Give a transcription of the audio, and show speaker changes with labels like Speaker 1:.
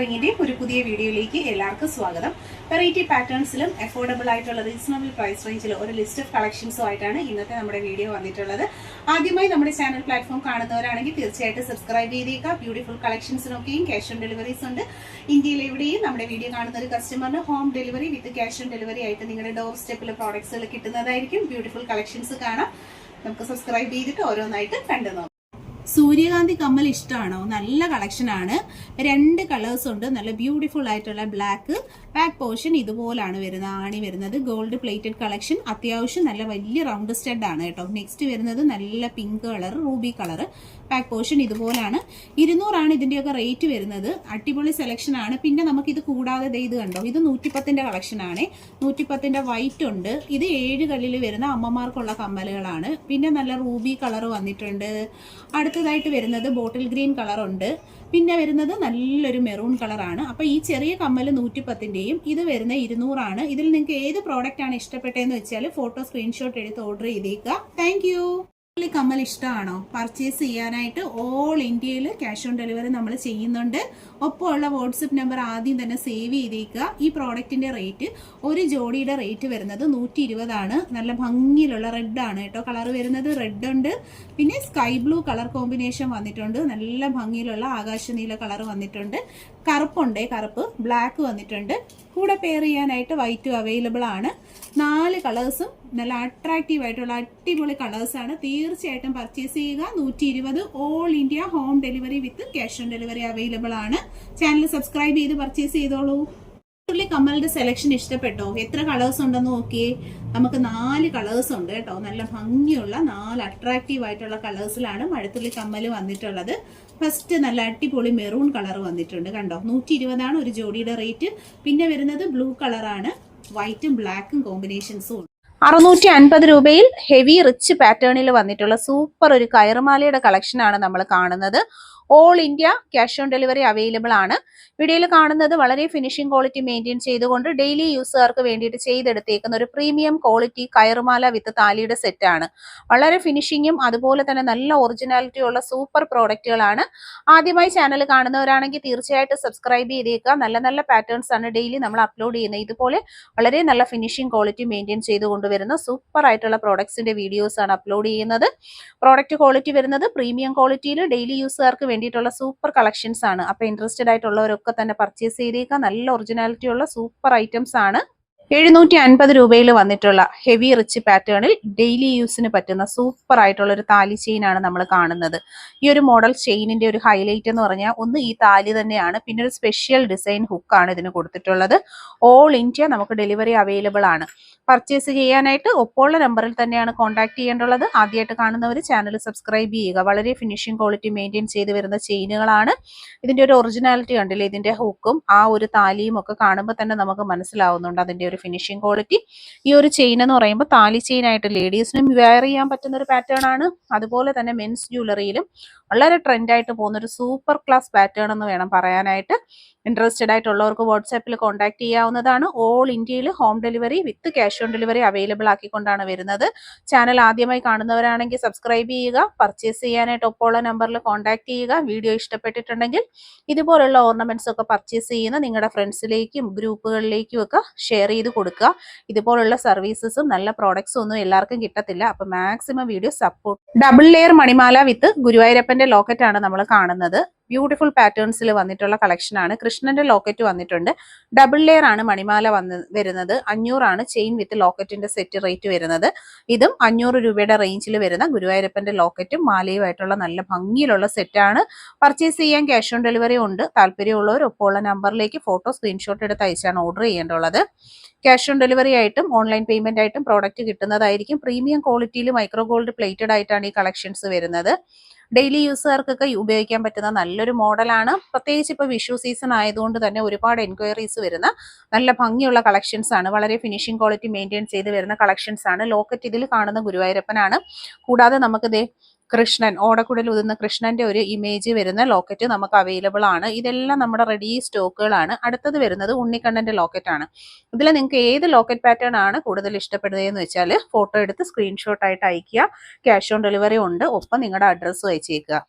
Speaker 1: റിങ്ങിന്റെ ഒരു പുതിയ വീഡിയോയിലേക്ക് എല്ലാവർക്കും സ്വാഗതം. വെറൈറ്റി പാറ്റേൺസിലും അഫോർഡബിൾ ആയിട്ടുള്ള റീസണബിൾ പ്രൈസ് റേഞ്ചിൽ ഒരു ലിസ്റ്റ് ഓഫ് കളക്ഷൻസും ആയിട്ടാണ് ഇന്നത്തെ നമ്മുടെ വീഡിയോ വന്നിട്ടുള്ളത്. ആദ്യമായി നമ്മുടെ ചാനൽ പ്ലാറ്റ്ഫോം കാണുന്നവരാണെങ്കിൽ തീർച്ചയായിട്ടും സബ്സ്ക്രൈബ് ചെയ്തേക്കുക. ബ്യൂട്ടിഫുൾ കളക്ഷൻസിനൊക്കെയും ക്യാഷ് ഓൺ ഡെലിവറീസ് ഉണ്ട്. ഇന്ത്യയിൽ എവിടെയും നമ്മുടെ വീഡിയോ കാണുന്ന ഒരു കസ്റ്റമറിന് home delivery with cash on delivery ആയിട്ട് നിങ്ങളുടെ ഡോർ സ്റ്റെപ്പിൽ പ്രോഡക്ട്സുകൾ കിട്ടുന്നതായിരിക്കും. ബ്യൂട്ടിഫുൾ കളക്ഷൻസ് കാണാം. നമുക്ക് സബ്സ്ക്രൈബ് ചെയ്തിട്ട് ഓരോന്നായിട്ട് കണ്ടു സൂര്യകാന്തി കമ്മൽ ഇഷ്ടമാണോ? നല്ല കളക്ഷൻ ആണ്. രണ്ട് കളേഴ്സ് ഉണ്ട്. നല്ല ബ്യൂട്ടിഫുൾ ആയിട്ടുള്ള ബ്ലാക്ക് ബാക്ക് പോർഷൻ ഇതുപോലാണ് വരുന്നത്. ആണി വരുന്നത്. ഗോൾഡ് പ്ലേറ്റഡ് കളക്ഷൻ അത്യാവശ്യം നല്ല വലിയ റൗണ്ട് സ്റ്റഡ് ആണ് കേട്ടോ. നെക്സ്റ്റ് വരുന്നത് നല്ല pink colour ruby colour back portion ഇതുപോലാണ്. ഇരുന്നൂറാണ് ഇതിന്റെയൊക്കെ റേറ്റ് വരുന്നത്. അടിപൊളി സെലക്ഷൻ ആണ്. പിന്നെ നമുക്ക് ഇത് കൂടാതെ ഇത് കണ്ടോ? ഇത് നൂറ്റിപ്പത്തിന്റെ കളക്ഷൻ ആണ്. നൂറ്റിപ്പത്തിന്റെ വൈറ്റ് ഉണ്ട്. ഇത് ഏഴ് കല്ലിൽ വരുന്ന അമ്മമാർക്കുള്ള കമ്മലുകളാണ്. പിന്നെ നല്ല റൂബി കളർ വന്നിട്ടുണ്ട്. അടുത്തതായിട്ട് വരുന്നത് ബോട്ടിൽ ഗ്രീൻ കളർ ഉണ്ട് പിന്നെ വരുന്നത് നല്ലൊരു മെറൂൺ കളറാണ്. അപ്പോൾ ഈ ചെറിയ കമ്മൽ നൂറ്റിപ്പത്തിന്റെയും ഇത് വരുന്ന ഇരുന്നൂറാണ്. ഇതിൽ നിങ്ങൾക്ക് ഏത് പ്രോഡക്റ്റ് ആണ് ഇഷ്ടപ്പെട്ടതെന്ന് വെച്ചാൽ ഫോട്ടോ സ്ക്രീൻഷോട്ട് എടുത്ത് ഓർഡർ ചെയ്തേക്കുക. താങ്ക് കമ്മൽ ഇഷ്ടമാണോ? പർച്ചേസ് ചെയ്യാനായിട്ട് ഓൾ ഇന്ത്യയിൽ ക്യാഷ് ഓൺ ഡെലിവറി നമ്മൾ ചെയ്യുന്നുണ്ട്. ഒപ്പമുള്ള വാട്സപ്പ് നമ്പർ ആദ്യം തന്നെ സേവ് ചെയ്തേക്കുക. ഈ പ്രോഡക്റ്റിന്റെ റേറ്റ് ഒരു ജോഡിയുടെ റേറ്റ് വരുന്നത് നൂറ്റി ഇരുപതാണ് നല്ല ഭംഗിയിലുള്ള റെഡ് ആണ് കേട്ടോ. കളർ വരുന്നത് റെഡ് ഉണ്ട്. പിന്നെ സ്കൈ ബ്ലൂ കളർ കോമ്പിനേഷൻ വന്നിട്ടുണ്ട്. നല്ല ഭംഗിയിലുള്ള ആകാശനീല കളർ വന്നിട്ടുണ്ട്. കറുപ്പുണ്ട് കറുപ്പ്. ബ്ലാക്ക് വന്നിട്ടുണ്ട്. കൂടെ പെയർ ചെയ്യാനായിട്ട് വൈറ്റും അവൈലബിൾ ആണ്. നാല് കളേഴ്സും നല്ല അട്രാക്റ്റീവ് ആയിട്ടുള്ള അടിപൊളി കളേഴ്സ് ആണ്. തീർച്ചയായിട്ടും പർച്ചേസ് ചെയ്യുക. നൂറ്റി ഇരുപത് all India home delivery with cash on delivery available ആണ്. ചാനൽ സബ്സ്ക്രൈബ് ചെയ്ത് പർച്ചേസ് ചെയ്തോളൂ. ഉള്ളി കമ്മലിന്റെ സെലക്ഷൻ ഇഷ്ടപ്പെട്ടോ? എത്ര കളേഴ്സ് ഉണ്ടെന്ന് നോക്കിയേ. നമുക്ക് നാല് കളേഴ്സ് ഉണ്ട് കേട്ടോ. നല്ല ഭംഗിയുള്ള നാല് അട്രാക്റ്റീവ് ആയിട്ടുള്ള കളേഴ്സിലാണ് മഴത്തുള്ളി കമ്മൽ വന്നിട്ടുള്ളത്. ഫസ്റ്റ് നല്ല അടിപൊളി മെറൂൺ കളർ വന്നിട്ടുണ്ട് കണ്ടോ? നൂറ്റി ഇരുപതാണ് ഒരു ജോഡിയുടെ റേറ്റ് പിന്നെ വരുന്നത് ബ്ലൂ കളറാണ് വൈറ്റും ബ്ലാക്കും കോമ്പിനേഷൻസും അറുന്നൂറ്റി അൻപത് രൂപയിൽ ഹെവി റിച്ച് പാറ്റേണിൽ വന്നിട്ടുള്ള സൂപ്പർ ഒരു കയറുമാലയുടെ കളക്ഷനാണ് നമ്മൾ കാണുന്നത്. All India cash on delivery available ആണ്. വീഡിയോയിൽ കാണുന്നത് വളരെ ഫിനിഷിംഗ് ക്വാളിറ്റി മെയിന്റെയിൻ ചെയ്തുകൊണ്ട് ഡെയിലി യൂസുകാർക്ക് വേണ്ടിയിട്ട് ചെയ്തെടുത്തേക്കുന്ന ഒരു പ്രീമിയം ക്വാളിറ്റി കയറുമാല വിത്ത് താലിയുടെ സെറ്റാണ് വളരെ ഫിനിഷിങ്ങും അതുപോലെ തന്നെ നല്ല ഒറിജിനാലിറ്റി ഉള്ള സൂപ്പർ പ്രോഡക്റ്റുകളാണ് ആദ്യമായി ചാനൽ കാണുന്നവരാണെങ്കിൽ തീർച്ചയായിട്ടും സബ്സ്ക്രൈബ് ചെയ്തേക്കുക. നല്ല നല്ല പാറ്റേൺസ് ആണ് ഡെയിലി നമ്മൾ അപ്ലോഡ് ചെയ്യുന്നത്. ഇതുപോലെ വളരെ നല്ല ഫിനിഷിംഗ് ക്വാളിറ്റി മെയിന്റെയിൻ ചെയ്ത് കൊണ്ടുവരുന്ന സൂപ്പർ ആയിട്ടുള്ള പ്രോഡക്ട്സിന്റെ വീഡിയോസ് ആണ് അപ്ലോഡ് ചെയ്യുന്നത്. പ്രോഡക്റ്റ് ക്വാളിറ്റി വരുന്നത് പ്രീമിയം ക്വാളിറ്റിയിൽ ഡെയിലി യൂസുകാർക്ക് വേണ്ടിയിട്ടുള്ള സൂപ്പർ കളക്ഷൻസ് ആണ്. അപ്പൊ ഇൻട്രസ്റ്റഡ് ആയിട്ടുള്ളവരൊക്കെ തന്നെ പർച്ചേസ് ചെയ്തേക്കുക നല്ല ഒറിജിനാലിറ്റി ഉള്ള സൂപ്പർ ഐറ്റംസ് ആണ്. എഴുന്നൂറ്റി അൻപത് രൂപയിൽ വന്നിട്ടുള്ള ഹെവി റിച്ച് പാറ്റേണിൽ ഡെയിലി യൂസിന് പറ്റുന്ന സൂപ്പർ ആയിട്ടുള്ള ഒരു താലി ചെയിനാണ് നമ്മൾ കാണുന്നത്. ഈ ഒരു മോഡൽ ചെയിനിന്റെ ഒരു ഹൈലൈറ്റ് എന്ന് പറഞ്ഞാൽ ഒന്ന് ഈ താലി തന്നെയാണ്. പിന്നെ ഒരു സ്പെഷ്യൽ ഡിസൈൻ ഹുക്കാണ് ഇതിന് കൊടുത്തിട്ടുള്ളത്. ഓൾ ഇന്ത്യ നമുക്ക് ഡെലിവറി അവൈലബിൾ ആണ്. പർച്ചേസ് ചെയ്യാനായിട്ട് ഒപ്പമുള്ള നമ്പറിൽ തന്നെയാണ് കോൺടാക്ട് ചെയ്യേണ്ടുള്ളത് ആദ്യമായിട്ട് കാണുന്നവർ ചാനൽ സബ്സ്ക്രൈബ് ചെയ്യുക. വളരെ ഫിനിഷിംഗ് ക്വാളിറ്റി മെയിന്റെയിൻ ചെയ്ത് വരുന്ന ചെയിനുകളാണ് ഇതിന്റെ ഒരു ഒറിജിനാലിറ്റി കണ്ടില്ലേ? ഇതിന്റെ ഹുക്കും ആ ഒരു താലിയും ഒക്കെ കാണുമ്പോൾ തന്നെ നമുക്ക് മനസ്സിലാവുന്നുണ്ട് അതിന്റെ ഫിനിഷിംഗ് ക്വാളിറ്റി ഈ ഒരു ചെയിൻ എന്ന് പറയുമ്പോൾ താലി ചെയിൻ ആയിട്ട് ലേഡീസിനും വെയർ ചെയ്യാൻ പറ്റുന്ന ഒരു പാറ്റേൺ ആണ്. അതുപോലെ തന്നെ മെൻസ് ജ്വല്ലറിയിലും വളരെ ട്രെൻഡ് ആയിട്ട് പോകുന്ന ഒരു സൂപ്പർ ക്ലാസ് പാറ്റേൺ എന്ന് വേണം പറയാനായിട്ട്. ഇൻട്രസ്റ്റഡ് ആയിട്ടുള്ളവർക്ക് വാട്സാപ്പിൽ കോൺടാക്ട് ചെയ്യാവുന്നതാണ്. ഓൾ ഇന്ത്യയിൽ home delivery with cash on delivery available ആക്കിക്കൊണ്ടാണ് വരുന്നത്. ചാനൽ ആദ്യമായി കാണുന്നവരാണെങ്കിൽ സബ്സ്ക്രൈബ് ചെയ്യുക പർച്ചേസ് ചെയ്യാനായിട്ട് ഒപ്പമുള്ള നമ്പറിൽ കോൺടാക്ട് ചെയ്യുക. വീഡിയോ ഇഷ്ടപ്പെട്ടിട്ടുണ്ടെങ്കിൽ ഇതുപോലുള്ള ഓർണമെന്റ്സ് ഒക്കെ പർച്ചേസ് ചെയ്യുന്ന നിങ്ങളുടെ ഫ്രണ്ട്സിലേക്കും ഗ്രൂപ്പുകളിലേക്കും ഒക്കെ ഷെയർ ചെയ്ത് കൊടുക്കുക. ഇതുപോലുള്ള സർവീസസും നല്ല പ്രോഡക്ട്സും ഒന്നും എല്ലാവർക്കും കിട്ടത്തില്ല. അപ്പൊ maximum video support double layer മണിമാല with ഗുരുവായൂരപ്പന്റെ ലോക്കറ്റ് ആണ് നമ്മൾ കാണുന്നത്. ബ്യൂട്ടിഫുൾ പാറ്റേൺസിൽ വന്നിട്ടുള്ള കളക്ഷനാണ് കൃഷ്ണന്റെ ലോക്കറ്റ് വന്നിട്ടുണ്ട്. ഡബിൾ ലെയർ ആണ് മണിമാല വന്ന് വരുന്നത്. അഞ്ഞൂറാണ് ചെയിൻ വിത്ത് ലോക്കറ്റിന്റെ സെറ്റ് റേറ്റ് വരുന്നത്. ഇതും അഞ്ഞൂറ് രൂപയുടെ റേഞ്ചിൽ വരുന്ന ഗുരുവായൂരപ്പന്റെ ലോക്കറ്റും മാലയുമായിട്ടുള്ള നല്ല ഭംഗിയിലുള്ള സെറ്റാണ് പർച്ചേസ് ചെയ്യാൻ ക്യാഷ് ഓൺ ഡെലിവറി ഉണ്ട്. താല്പര്യമുള്ളവർ ഒപ്പമുള്ള നമ്പറിലേക്ക് ഫോട്ടോ സ്ക്രീൻഷോട്ട് എടുത്ത് അയച്ചാണ് ഓർഡർ ചെയ്യേണ്ടുള്ളത് ക്യാഷ് ഓൺ ഡെലിവറി ആയിട്ടും ഓൺലൈൻ പേയ്മെന്റ് ആയിട്ടും പ്രോഡക്റ്റ് കിട്ടുന്നതായിരിക്കും. പ്രീമിയം ക്വാളിറ്റിയിൽ മൈക്രോ ഗോൾഡ് പ്ലേറ്റഡ് ആയിട്ടാണ് ഈ കളക്ഷൻസ് വരുന്നത്. ഡെയിലി യൂസുകാർക്കൊക്കെ ഉപയോഗിക്കാൻ പറ്റുന്ന നല്ലൊരു മോഡലാണ്. പ്രത്യേകിച്ച് ഇപ്പോൾ വിഷു സീസൺ ആയതുകൊണ്ട് തന്നെ ഒരുപാട് എൻക്വയറീസ് വരുന്ന നല്ല ഭംഗിയുള്ള കളക്ഷൻസ് ആണ്. വളരെ ഫിനിഷിംഗ് ക്വാളിറ്റി മെയിന്റെയിൻ ചെയ്ത് വരുന്ന കളക്ഷൻസ് ആണ്. ലോക്കറ്റ് ഇതിൽ കാണുന്ന ഗുരുവായൂരപ്പനാണ്. കൂടാതെ നമുക്കിത് കൃഷ്ണൻ ഓടക്കുടൽ ഉതുന്ന കൃഷ്ണന്റെ ഒരു ഇമേജ് വരുന്ന ലോക്കറ്റ് നമുക്ക് അവൈലബിൾ ആണ്. ഇതെല്ലാം നമ്മുടെ റെഡി സ്റ്റോക്കുകളാണ് അടുത്തത് വരുന്നത് ഉണ്ണിക്കണ്ണന്റെ ലോക്കറ്റ് ആണ്. ഇതിൽ നിങ്ങൾക്ക് ഏത് ലോക്കറ്റ് പാറ്റേൺ ആണ് കൂടുതൽ ഇഷ്ടപ്പെടുന്നതെന്ന് വെച്ചാൽ ഫോട്ടോ എടുത്ത് സ്ക്രീൻഷോട്ട് ആയിട്ട് അയക്കുക ക്യാഷ് ഓൺ ഡെലിവറി ഉണ്ട്. ഒപ്പം നിങ്ങളുടെ അഡ്രസ്സും അയച്ചേക്കുക.